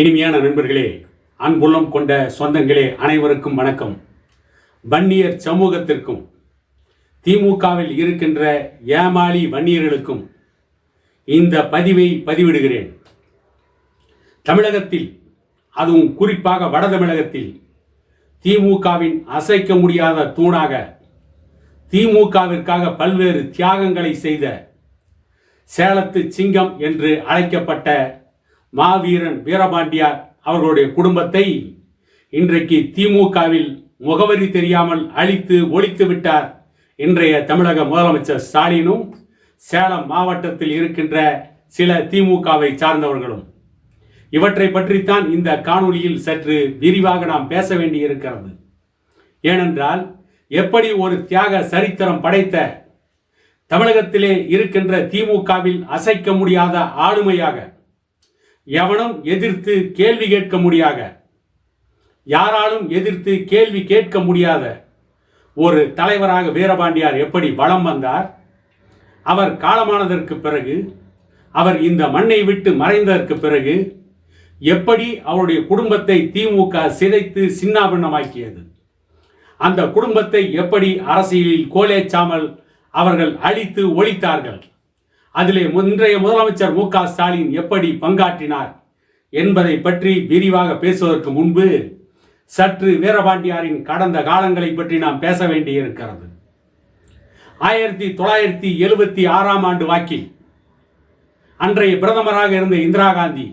இனிமையான நண்பர்களே அன்புள்ளம் கொண்ட சொந்தங்களே அனைவருக்கும் வணக்கம். வன்னியர் சமூகத்திற்கும் திமுகவில் இருக்கின்ற ஏமாளி வன்னியர்களுக்கும் இந்த பதிவை பதிவிடுகிறேன். தமிழகத்தில் அதுவும் குறிப்பாக வட தமிழகத்தில் திமுகவின் அசைக்க முடியாத தூணாக திமுகவிற்காக பல்வேறு தியாகங்களை செய்த சேலத்து சிங்கம் என்று அழைக்கப்பட்ட மாவீரன் வீரபாண்டியார் அவர்களுடைய குடும்பத்தை இன்றைக்கு திமுகவில் முகவரி தெரியாமல் அழித்து ஒழித்து விட்டார். இன்றைய தமிழக முதலமைச்சர் ஸ்டாலினும் சேலம் மாவட்டத்தில் இருக்கின்ற சில திமுகவை சார்ந்தவர்களும். இவற்றை பற்றித்தான் இந்த காணொளியில் சற்று விரிவாக நாம் பேச வேண்டியிருக்கிறது. ஏனென்றால் எப்படி ஒரு தியாக சரித்திரம் படைத்த தமிழகத்திலே இருக்கின்ற திமுகவில் அசைக்க முடியாத ஆளுமையாக எவனும் எதிர்த்து கேள்வி கேட்க முடியாத யாராலும் எதிர்த்து கேள்வி கேட்க முடியாத ஒரு தலைவராக வீரபாண்டியார் எப்படி வலம் வந்தார்? அவர் காலமானதற்கு பிறகு அவர் இந்த மண்ணை விட்டு மறைந்ததற்கு பிறகு எப்படி அவருடைய குடும்பத்தை திமுக சிதைத்து சின்னாபின்னமாக்கியது? அந்த குடும்பத்தை எப்படி அரசியலில் கோலேச்சாமல் அவர்கள் அழித்து ஒழித்தார்கள்? அதிலே இன்றைய முதலமைச்சர் மு க ஸ்டாலின் எப்படி பங்காற்றினார் என்பதை பற்றி விரிவாக பேசுவதற்கு முன்பு சற்று வீரபாண்டியாரின் கடந்த காலங்களை பற்றி நாம் பேச வேண்டியிருக்கிறது. ஆயிரத்தி தொள்ளாயிரத்தி எழுபத்தி ஆறாம் ஆண்டு வாக்கில் அன்றைய பிரதமராக இருந்த இந்திரா காந்தி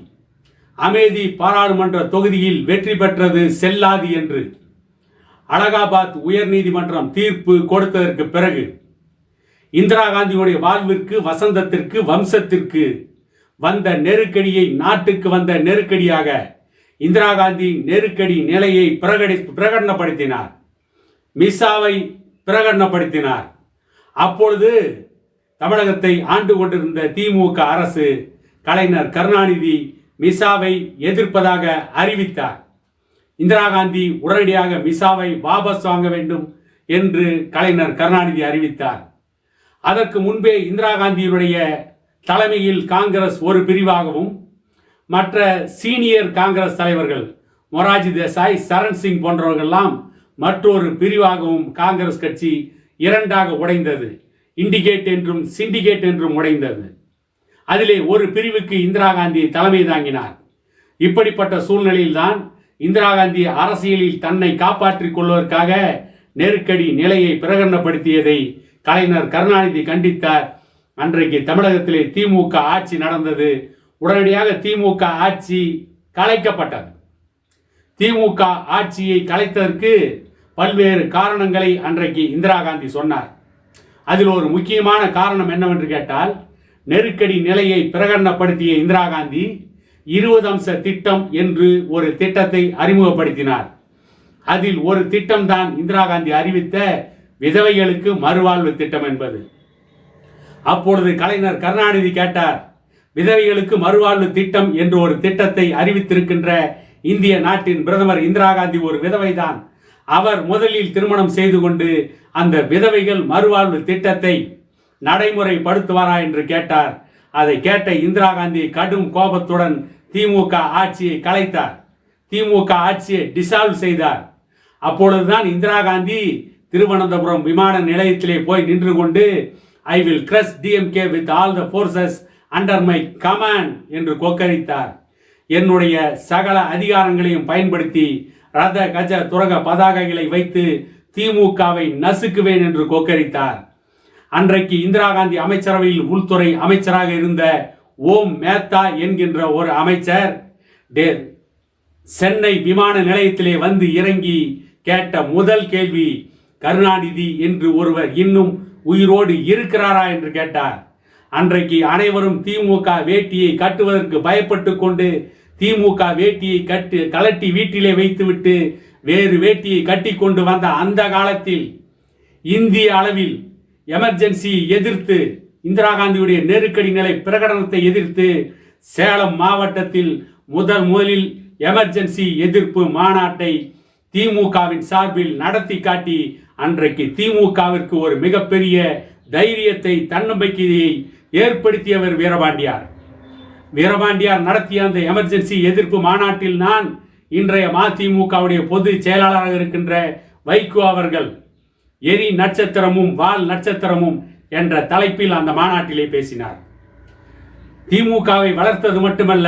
அமேதி பாராளுமன்ற தொகுதியில் வெற்றி பெற்றது செல்லாது என்று அலகாபாத் உயர்நீதிமன்றம் தீர்ப்பு கொடுத்ததற்கு பிறகு இந்திரா காந்தியுடைய வாழ்விற்கு வசந்தத்திற்கு வம்சத்திற்கு வந்த நெருக்கடியை நாட்டுக்கு வந்த நெருக்கடியாக இந்திரா காந்தி நெருக்கடி நிலையை பிரகடி பிரகடனப்படுத்தினார். மிசாவை பிரகடனப்படுத்தினார். அப்பொழுது தமிழகத்தை ஆண்டு கொண்டிருந்த திமுக அரசு கலைஞர் கருணாநிதி மிசாவை எதிர்ப்பதாக அறிவித்தார். இந்திரா காந்தி உடனடியாக மிசாவை வாபஸ் வாங்க வேண்டும் என்று கலைஞர் கருணாநிதி அறிவித்தார். அதற்கு முன்பே இந்திரா காந்தியினுடைய தலைமையில் காங்கிரஸ் ஒரு பிரிவாகவும் மற்ற சீனியர் காங்கிரஸ் தலைவர்கள் மொராஜி தேசாய் சரண் சிங் போன்றவர்கள்லாம் மற்றொரு பிரிவாகவும் காங்கிரஸ் கட்சி இரண்டாக உடைந்தது. இண்டிகேட் என்றும் சிண்டிகேட் என்றும் உடைந்தது. அதிலே ஒரு பிரிவுக்கு இந்திரா காந்தி தலைமை தாங்கினார். இப்படிப்பட்ட சூழ்நிலையில்தான் இந்திரா காந்தி அரசியலில் தன்னை காப்பாற்றிக் கொள்வதற்காக நெருக்கடி நிலையை பிரகடனப்படுத்தியதை கலைஞர் கருணாநிதி கண்டித்தார் அன்றைக்கு தமிழகத்திலே திமுக ஆட்சி நடந்தது. உடனடியாக திமுக ஆட்சி கலைக்கப்பட்டது. திமுக ஆட்சியை கலைத்ததற்கு பல்வேறு காரணங்களை அன்றைக்கு இந்திரா காந்தி சொன்னார். அதில் ஒரு முக்கியமான காரணம் என்னவென்று கேட்டால் நெருக்கடி நிலையை பிரகடனப்படுத்திய இந்திரா காந்தி இருபது அம்ச திட்டம் என்று ஒரு திட்டத்தை அறிமுகப்படுத்தினார். அதில் ஒரு திட்டம்தான் இந்திரா காந்தி அறிவித்த விதவைகளுக்கு மறுவாழ்வு திட்டம் என்பது. அப்பொழுது கலைஞர் கருணாநிதி கேட்டார் விதவைகளுக்கு மறுவாழ்வு திட்டம் என்று ஒரு திட்டத்தை அறிவித்திருக்கின்ற இந்திய நாட்டின் பிரதமர் இந்திரா காந்தி ஒரு விதவைதான். அவர் முதலில் திருமணம் செய்து கொண்டு அந்த விதவைகள் மறுவாழ்வு திட்டத்தை நடைமுறைப்படுத்துவாரா என்று கேட்டார். அதை கேட்ட இந்திரா காந்தி கடும் கோபத்துடன் திமுக ஆட்சியை கலைத்தார். திமுக ஆட்சியை டிசால்வ் செய்தார். அப்பொழுதுதான் இந்திரா காந்தி திருவனந்தபுரம் விமான நிலையத்திலே போய் நின்று கொண்டு I will crush DMK with all the forces under my command என்று கொக்கரித்தார். என்னுடைய சகல அதிகாரங்களையும் பயன்படுத்தி ரத கஜ துரக பதாகைகளை வைத்து திமுகவை நசுக்குவேன் என்று கொக்கரித்தார். அன்றைக்கு இந்திரா காந்தி அமைச்சரவையில் உள்துறை அமைச்சராக இருந்த ஓம் மேத்தா என்கின்ற ஒரு அமைச்சர் சென்னை விமான நிலையத்திலே வந்து இறங்கி கேட்ட முதல் கேள்வி கருணாநிதி என்று ஒருவர் இன்னும் உயிரோடு இருக்கிறாரா என்று கேட்டார். அன்றைக்கு அனைவரும் திமுக வேட்டியை கட்டுவதற்கு பயப்பட்டு கொண்டு திமுக வேட்டியை கட்டு கலட்டி வீட்டிலே வைத்துவிட்டு வேறு வேட்டியை கட்டி கொண்டு வந்த அந்த காலத்தில் இந்திய அளவில் எமர்ஜென்சி எதிர்த்து இந்திரா காந்தியுடைய நெருக்கடி நிலை பிரகடனத்தை எதிர்த்து சேலம் மாவட்டத்தில் முதல் முதலில் எமர்ஜென்சி எதிர்ப்பு மாநாட்டை திமுகவின் சார்பில் நடத்தி காட்டி அன்றைக்கு திமுகவிற்கு ஒரு மிகப்பெரிய தைரியத்தை தன்னம்பிக்கையை ஏற்படுத்தியவர் வீரபாண்டியார். வீரபாண்டியார் நடத்திய அந்த எமர்ஜென்சி எதிர்ப்பு மாநாட்டில் நான் இன்றைய மதிமுகவுடைய பொதுச் செயலாளராக இருக்கின்ற வைகோ அவர்கள் எரி நட்சத்திரமும் வால் நட்சத்திரமும் என்ற தலைப்பில் அந்த மாநாட்டிலே பேசினார். திமுகவை வளர்த்தது மட்டுமல்ல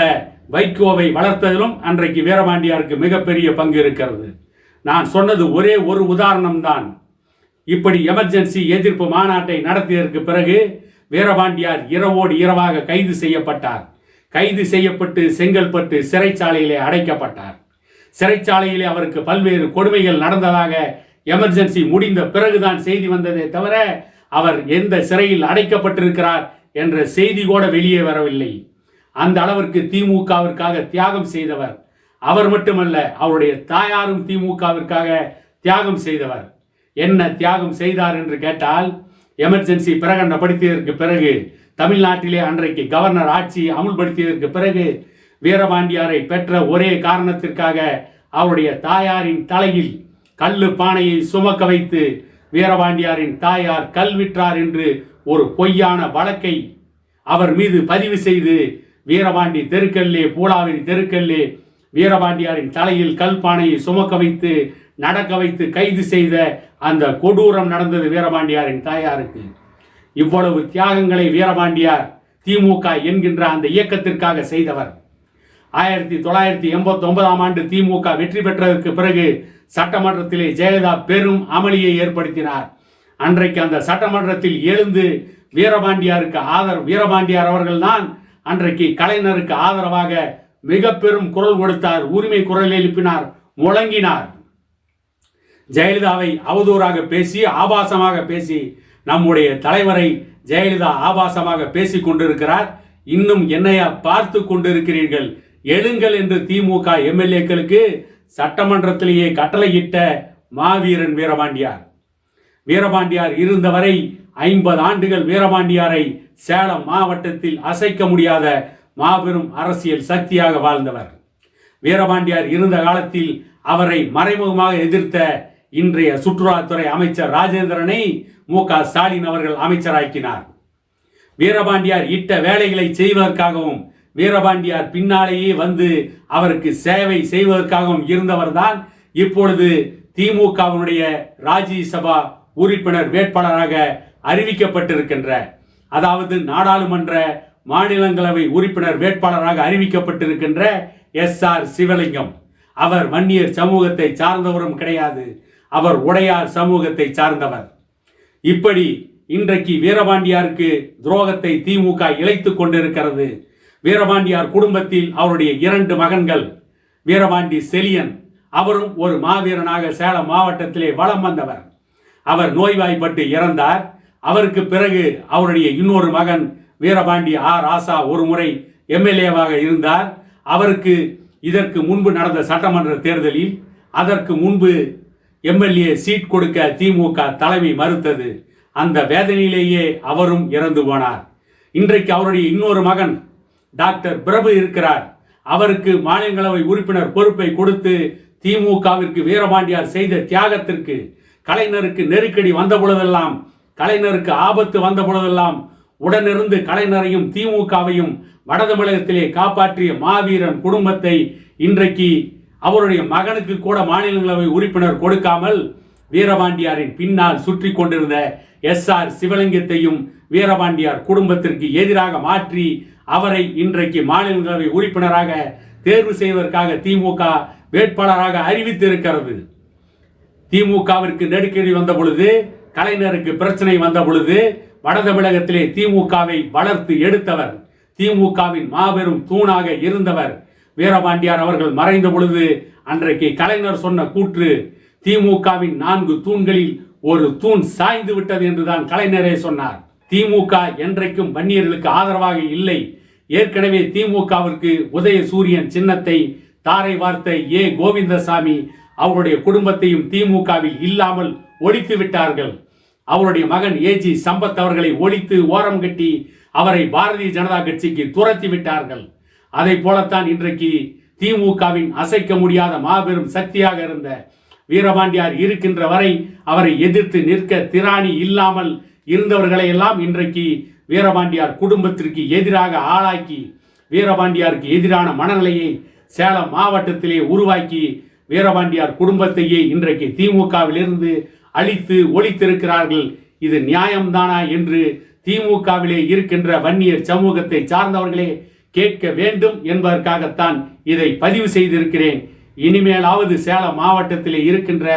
வைகோவை வளர்த்ததிலும் அன்றைக்கு வீரபாண்டியாருக்கு மிகப்பெரிய பங்கு இருக்கிறது. நான் சொன்னது ஒரே ஒரு உதாரணம்தான். இப்படி எமர்ஜென்சி எதிர்ப்பு மாநாட்டை நடத்தியதற்கு பிறகு வீரபாண்டியார் இரவோடு இரவாக கைது செய்யப்பட்டார். கைது செய்யப்பட்டு செங்கல்பட்டு சிறைச்சாலையிலே அடைக்கப்பட்டார். சிறைச்சாலையிலே அவருக்கு பல்வேறு கொடுமைகள் நடந்ததாக எமர்ஜென்சி முடிந்த பிறகுதான் செய்தி வந்ததே தவிர அவர் எந்த சிறையில் அடைக்கப்பட்டிருக்கிறார் என்ற செய்தி கூட வெளியே வரவில்லை. அந்த அளவிற்கு திமுகவிற்காக தியாகம் செய்தவர் அவர் மட்டுமல்ல அவருடைய தாயாரும் திமுகவிற்காக தியாகம் செய்தவர். என்ன தியாகம் செய்தார் என்று கேட்டால் எமர்ஜென்சி பிரகடனப்படுத்தியதற்கு பிறகு தமிழ்நாட்டிலே அன்றைக்கு கவர்னர் ஆட்சி அமுல்படுத்தியதற்கு பிறகு வீரபாண்டியாரை பெற்ற ஒரே காரணத்திற்காக அவருடைய தாயாரின் தலையில் கல்லு பானையை சுமக்க வைத்து வீரபாண்டியாரின் தாயார் கல் விற்றார் என்று ஒரு பொய்யான வழக்கை அவர் மீது பதிவு செய்து வீரபாண்டி தெருக்கல்லே பூலாவின் தெருக்கல்லே வீரபாண்டியாரின் தலையில் கல் பானையை சுமக்க வைத்து நடக்க வைத்து கைது செய்த அந்த கொடூரம் நடந்தது வீரபாண்டியாரின் தாயாருக்கு. இவ்வளவு தியாகங்களை வீரபாண்டியார் திமுக என்கின்ற அந்த இயக்கத்திற்காக செய்தவர். ஆயிரத்தி தொள்ளாயிரத்தி எண்பத்தி ஒன்பதாம் ஆண்டு திமுக வெற்றி பெற்றதற்கு பிறகு சட்டமன்றத்திலே ஜெயலலிதா பெரும் அமளியை ஏற்படுத்தினார். அன்றைக்கு அந்த சட்டமன்றத்தில் எழுந்து வீரபாண்டியாருக்கு ஆதரவு வீரபாண்டியார் அவர்கள்தான் அன்றைக்கு கலைஞருக்கு ஆதரவாக மிக பெரும் குரல் கொடுத்தார் உரிமை குரல் எழுப்பினார் முழங்கினார். ஜெயலலிதாவை அவதூறாக பேசி ஆபாசமாக பேசி நம்முடைய தலைவரை ஜெயலலிதா ஆபாசமாக பேசிக் கொண்டிருக்கிறார். இன்னும் என்னையா பார்த்து கொண்டிருக்கிறீர்கள்? எழுங்கள் என்று திமுக எம்எல்ஏக்களுக்கு சட்டமன்றத்திலேயே கட்டளையிட்ட மாவீரன் வீரபாண்டியார். வீரபாண்டியார் இருந்தவரை ஐம்பது ஆண்டுகள் வீரபாண்டியாரை சேலம் மாவட்டத்தில் அசைக்க முடியாத மாபெரும் அரசியல் சக்தியாக வாழ்ந்தவர் வீரபாண்டியார் இருந்த காலத்தில் அவரை மறைமுகமாக எதிர்த்த இன்றைய சுற்றுலாத்துறை அமைச்சர் ராஜேந்திரனை மு க ஸ்டாலின் அவர்கள் அமைச்சராக்கினார். வீரபாண்டியார் இட்ட வேலைகளை செய்வதற்காகவும் வீரபாண்டியார் பின்னாலேயே வந்து அவருக்கு சேவை செய்வதற்காகவும் இருந்தவர்தான் இப்பொழுது திமுகவினுடைய ராஜ்யசபா உறுப்பினர் வேட்பாளராக அறிவிக்கப்பட்டிருக்கின்ற அதாவது நாடாளுமன்ற மாநிலங்களவை உறுப்பினர் வேட்பாளராக அறிவிக்கப்பட்டிருக்கின்ற எஸ் ஆர் சிவலிங்கம். அவர் வன்னியர் சமூகத்தை சார்ந்தவரும் கிடையாது. அவர் உடையார் சமூகத்தை சார்ந்தவர். இப்படி இன்றைக்கு வீரபாண்டியாருக்கு துரோகத்தை திமுக இழைத்துக் கொண்டிருக்கிறது. வீரபாண்டியார் குடும்பத்தில் அவருடைய இரண்டு மகன்கள் வீரபாண்டி செலியன். அவரும் ஒரு மாவீரனாக சேலம் மாவட்டத்திலே வலம் வந்தவர். அவர் நோய்வாய்ப்பட்டு இறந்தார். அவருக்கு பிறகு அவருடைய இன்னொரு மகன் வீரபாண்டி ஆர் ராசா ஒரு முறை எம்எல்ஏவாக இருந்தார். அவருக்கு இதற்கு முன்பு நடந்த சட்டமன்ற தேர்தலில் அதற்கு முன்பு எம்எல்ஏ சீட் கொடுக்க திமுக தலைமை மறுத்தது. அந்த வேதனையிலேயே அவரும் இறந்து போனார். இன்றைக்கு அவருடைய இன்னொரு மகன் டாக்டர் பிரபு இருக்கிறார். அவருக்கு மாநிலங்களவை உறுப்பினர் பொறுப்பை கொடுத்து திமுகவிற்கு வீரபாண்டியார் செய்த தியாகத்திற்கு கலைஞருக்கு நெருக்கடி வந்த பொழுதெல்லாம் கலைஞருக்கு ஆபத்து வந்த பொழுதெல்லாம் உடனிருந்து கலைஞரையும் திமுகவையும் வடதமிழகத்திலே காப்பாற்றிய மாவீரன் குடும்பத்தை இன்றைக்கு அவருடைய மகனுக்கு கூட மாநிலங்களவை உறுப்பினர் கொடுக்காமல் வீரபாண்டியாரின் பின்னால் சுற்றி கொண்டிருந்த எஸ் ஆர் சிவலிங்கத்தையும் வீரபாண்டியார் குடும்பத்திற்கு எதிராக மாற்றி அவரை இன்றைக்கு மாநிலங்களவை உறுப்பினராக தேர்வு செய்வதற்காக திமுக வேட்பாளராக அறிவித்திருக்கிறது. திமுகவிற்கு நெருக்கடி வந்த பொழுது கலைஞருக்கு பிரச்சனை வந்த பொழுது வட தமிழகத்திலே திமுகவை வளர்த்து எடுத்தவர். திமுகவின் மாபெரும் தூணாக இருந்தவர். வீரபாண்டியார் அவர்கள் மறைந்த பொழுது அன்றைக்கு கலைஞர் சொன்ன கூற்று திமுகவின் நான்கு தூண்களில் ஒரு தூண் சாய்ந்து விட்டது என்றுதான் கலைஞரே சொன்னார். திமுக என்றைக்கும் வன்னியர்களுக்கு ஆதரவாக இல்லை. ஏற்கனவே திமுகவிற்கு உதய சூரியன் சின்னத்தை தாரை வார்த்த ஏ. கோவிந்தசாமி அவருடைய குடும்பத்தையும் திமுகவில் இல்லாமல் ஒழித்து விட்டார்கள். அவருடைய மகன் ஏஜி சம்பத் அவர்களை ஒழித்து ஓரம் கட்டி அவரை பாரதிய ஜனதா கட்சிக்கு துரத்தி விட்டார்கள். அதை போலத்தான் இன்றைக்கு திமுகவின் அசைக்க முடியாத மாபெரும் சக்தியாக இருந்த வீரபாண்டியார் இருக்கின்ற வரை அவரை எதிர்த்து நிற்க திராணி இல்லாமல் இருந்தவர்களை எல்லாம் இன்றைக்கு வீரபாண்டியார் குடும்பத்திற்கு எதிராக ஆளாக்கி வீரபாண்டியாருக்கு எதிரான மனநிலையை சேலம் மாவட்டத்திலே உருவாக்கி வீரபாண்டியார் குடும்பத்தையே இன்றைக்கு திமுகவிலிருந்து அழித்து ஒழித்திருக்கிறார்கள். இது நியாயம்தானா என்று திமுகவிலே இருக்கின்ற வன்னியர் சமூகத்தை சார்ந்தவர்களே கேட்க வேண்டும் என்பதற்காகத்தான் இதை பதிவு செய்திருக்கிறேன். இனிமேலாவது சேலம் மாவட்டத்திலே இருக்கின்ற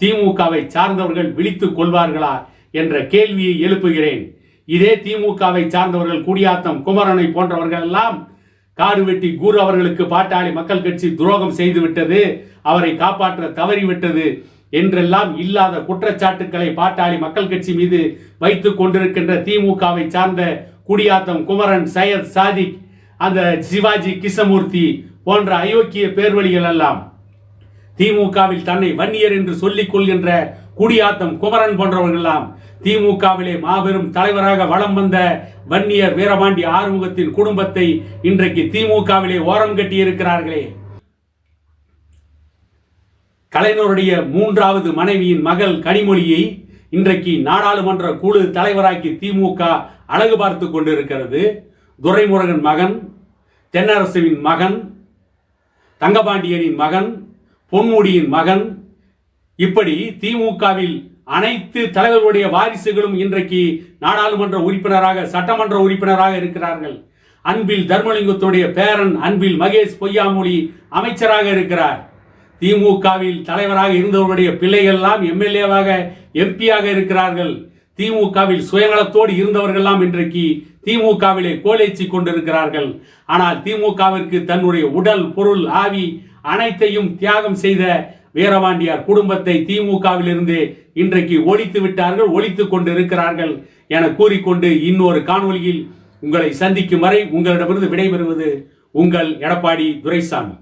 திமுகவை சார்ந்தவர்கள் விழித்துக் கொள்வார்களா என்ற கேள்வியை எழுப்புகிறேன். இதே திமுகவை சார்ந்தவர்கள் குடியாத்தம் குமரனை போன்றவர்கள் எல்லாம் காடு வெட்டி கூறு அவர்களுக்கு பாட்டாளி மக்கள் கட்சி துரோகம் செய்துவிட்டது. அவரை காப்பாற்ற தவறிவிட்டது. என்றெல்லாம் இல்லாத குற்றச்சாட்டுக்களை பாட்டாளி மக்கள் கட்சி மீது வைத்துக் கொண்டிருக்கின்ற திமுகவை சார்ந்த குடியாத்தம் குமரன் சையத் சாதிக் அந்த சிவாஜி கிருஷ்ணமூர்த்தி போன்ற அயோக்கிய பேர்வழிகள் எல்லாம் திமுகவில் தன்னை வன்னியர் என்று சொல்லிக் கொள்கின்ற குடியாத்தம் குமரன் போன்றவர்களெல்லாம் திமுகவிலே மாபெரும் தலைவராக வலம் வந்த வன்னியர் வீரபாண்டி ஆறுமுகத்தின் குடும்பத்தை இன்றைக்கு திமுகவிலே ஓரம் கட்டியிருக்கிறார்களே. கலைஞருடைய மூன்றாவது மனைவியின் மகள் கனிமொழியை இன்றைக்கு நாடாளுமன்ற குழு தலைவராக்கி திமுக அழகு பார்த்து கொண்டிருக்கிறது. துரைமுருகன் மகன் தென்னரசுவின் மகன் தங்கபாண்டியனின் மகன் பொன்முடியின் மகன். இப்படி திமுகவில் அனைத்து தலைவர்களுடைய வாரிசுகளும் இன்றைக்கு நாடாளுமன்ற உறுப்பினராக சட்டமன்ற உறுப்பினராக இருக்கிறார்கள். அன்பில் தர்மலிங்கத்துடைய பேரன் அன்பில் மகேஷ் பொய்யாமொழி அமைச்சராக இருக்கிறார். திமுகவில் தலைவராக இருந்தவருடைய பிள்ளைகள்லாம் எம்எல்ஏவாக எம்பியாக இருக்கிறார்கள். திமுகவில் சுயநலத்தோடு இருந்தவர்கள்லாம் இன்றைக்கு திமுகவிலே கோலேச்சி கொண்டிருக்கிறார்கள். ஆனால் திமுகவிற்கு தன்னுடைய உடல் பொருள் ஆவி அனைத்தையும் தியாகம் செய்த வீரபாண்டியார் குடும்பத்தை திமுகவிலிருந்து இன்றைக்கு ஒழித்து விட்டார்கள் ஒழித்து கொண்டிருக்கிறார்கள் என கூறிக்கொண்டு இன்னொரு காணொளியில் உங்களை சந்திக்கும் வரை உங்களிடமிருந்து விடைபெறுவது உங்கள் எடப்பாடி துரைசாமி.